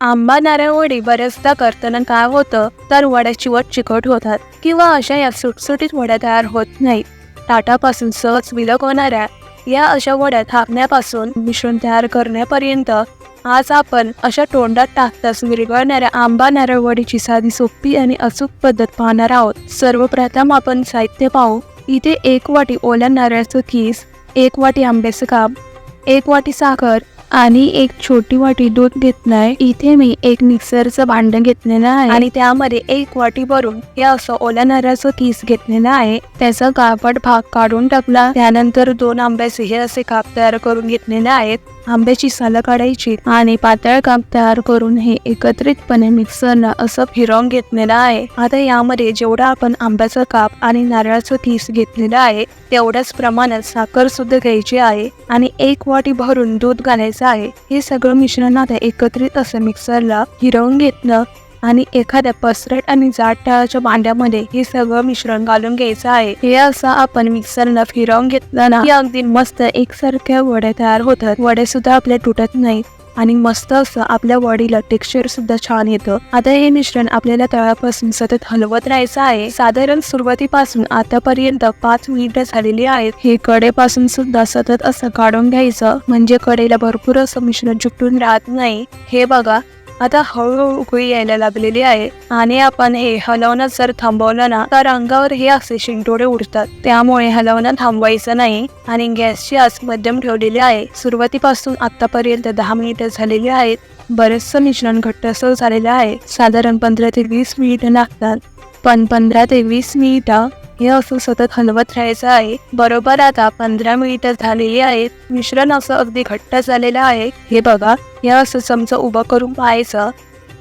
आंबा नारळवडी बऱ्याचदा करताना काय होतं तर वड्याची वट चिकट होतात किंवा अशा या सुटसुटीत वड्या तयार होत नाहीत. ताटापासून सहज विलग होणाऱ्या या अशा वड्या थापण्यापासून मिश्रण तयार करण्यापर्यंत आज आपण अशा तोंडात टाकताच विरघळणाऱ्या आंबा नारळवडीची साधी सोपी आणि अचूक पद्धत पाहणार आहोत. सर्वप्रथम आपण साहित्य पाहू. इथे एक वाटी ओल्या नारळाचं कीस एक वाटी आंब्याचं काप एक वाटी साखर आणि एक छोटी वाटी दूध घेतलाय. इथे मी एक मिक्सरचं भांडण घेतलेलं आहे. आणि त्यामध्ये एक वाटी भरून हे असं ओल्या नारळाचं किस घेतलेलं आहे. त्याचा कापड भाग काढून टाकला. त्यानंतर दोन आंब्याचे हे असे काप तयार करून घेतलेले आहेत. आंब्याची सालं काढायची आणि पातळ काप तयार करून हे एकत्रितपणे मिक्सरला असं फिरवून घेतलेलं आहे. आता यामध्ये जेवढा आपण आंब्याचा काप आणि नारळाचं किस घेतलेलं आहे तेवढ्याच प्रमाणात साखर सुद्धा घ्यायची आहे आणि एक वाटी भरून दूध घालायचं आहे. हे सगळं मिश्रण आता एकत्रित असं मिक्सरला हिरवून घेतलं. आणि एखाद्या पसरट आणि जाड टाळाच्या भांड्यामध्ये हे सगळं मिश्रण घालून घ्यायचं आहे. हे असं आपण मिक्सरला फिरवून घेतलं ना अगदी मस्त एकसारख्या वड्या तयार होतात. वडे सुद्धा आपल्या तुटत नाहीत आणि मस्त असं आपल्या वडीला टेक्स्चर सुद्धा छान येतं. आता हे मिश्रण आपल्याला तळापासून सतत हलवत राहायचं आहे. साधारण सुरुवातीपासून आतापर्यंत पाच मिनिटं झालेली आहेत. हे कडेपासून सुद्धा सतत असं काढून घ्यायचं. म्हणजे कडेला भरपूर असं मिश्रण चिकटून राहत नाही. हे बघा आता हळूहळू उकळी यायला लागलेली आहे. आणि आपण हे हलवणं जर थांबवलं ना तर अंगावर हे असे शिंटोडे उडतात. त्यामुळे हलवणं थांबवायचं नाही. आणि गॅसची आस मध्यम ठेवलेली आहे. सुरुवातीपासून आतापर्यंत दहा मिनिटं झालेली आहेत. बरेचसं मिश्रण घट्टसर झालेलं आहे. साधारण पंधरा ते वीस मिनिटं लागतात. पण पंधरा ते वीस मिनिटं हे असं सतत हलवत राहायचं आहे. बरोबर आता पंधरा मिनिटं झालेली आहेत. मिश्रण असं अगदी घट्ट झालेलं आहे. हे बघा हे असं चमचा उभं करून पाहायचं.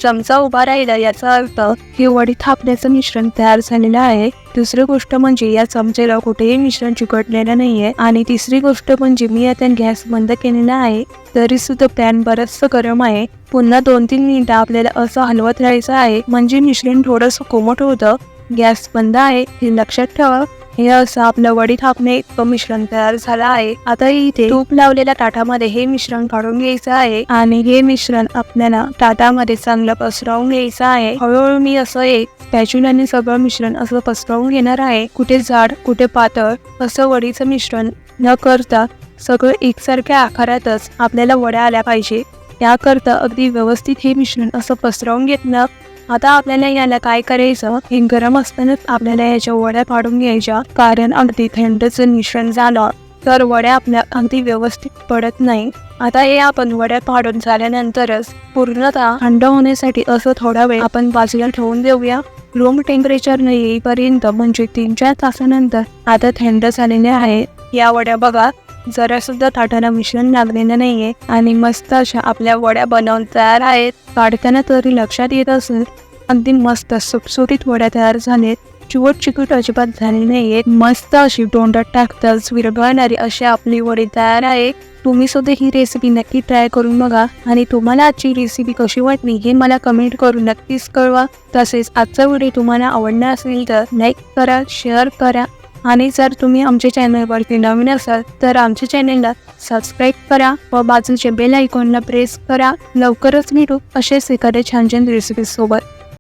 चमचा उभा राहिला याचा अर्थ हे वडी थापण्याचं मिश्रण तयार झालेलं आहे. दुसरी गोष्ट म्हणजे या चमचेला कुठेही मिश्रण चिकटलेलं नाहीये. आणि तिसरी गोष्ट म्हणजे मी आता गॅस बंद केलेला आहे तरी सुद्धा पॅन बरचसं गरम आहे. पुन्हा दोन तीन मिनिटं आपल्याला असं हलवत राहायचं आहे. म्हणजे मिश्रण थोडंसं कोमट होतं. गॅस बंद आहे हे लक्षात ठेवा. हे असं आपलं वडी थापणे इतकं मिश्रण तयार झालं आहे. आता इथे तूप लावलेल्या ताटामध्ये हे मिश्रण काढून घ्यायचं आहे आणि हे मिश्रण आपल्याला ताटामध्ये चांगलं पसरवून घ्यायचं आहे. हळूहळू मी असं एक स्पॅच्युलाने सगळं मिश्रण असं पसरवून घेणार आहे. कुठे जाड कुठे पातळ असं वडीचं मिश्रण न करता सगळं एकसारख्या आकारातच आपल्याला वड्या आल्या पाहिजे. त्याकरता अगदी व्यवस्थित हे मिश्रण असं पसरवून घेतलं. आता आपल्याला याला काय करायचं? हे गरम असतानाच आपल्याला याच्या वड्या पाडून घ्यायच्या. कारण अगदी थंडचं मिश्रण झालं. तर वड्या आपल्या अगदी व्यवस्थित पडत नाही. आता हे आपण वड्या पाडून झाल्यानंतरच पूर्णतः थंड होण्यासाठी असं थोडा वेळ आपण बाजूला ठेवून देऊया. रूम टेम्परेचर न येईपर्यंत म्हणजे तीन चार तासानंतर आता थंड झालेले आहे. या वड्या बघा. जरासुद्धा ताटाला मिश्रण लागलेलं आहे आणि मस्त अशा आपल्या वड्या बनवून तयार आहेत. काढताना तरी लक्षात येत असेल अगदी मस्त सुटसुटीत वड्या तयार झालेत. चिवट चिकट अजिबात झाली नाहीये. मस्त अशी तोंडात टाकताच विरघळणारी अशी आपली वडी तयार आहे. तुम्ही सुद्धा ही रेसिपी नक्की ट्राय करून बघा आणि तुम्हाला आजची रेसिपी कशी वाटली हे मला कमेंट करून नक्कीच कळवा. तसेच आजचा व्हिडिओ तुम्हाला आवडला असेल तर लाईक करा शेअर करा आणि जर तुम्ही आमच्या चॅनलवरती नवीन असाल तर आमच्या चॅनलला सबस्क्राईब करा व बाजूच्या बेल आयकॉनला प्रेस करा. लवकरच भेटू असेच एखाद्या छान छान रेसिपीज सोबत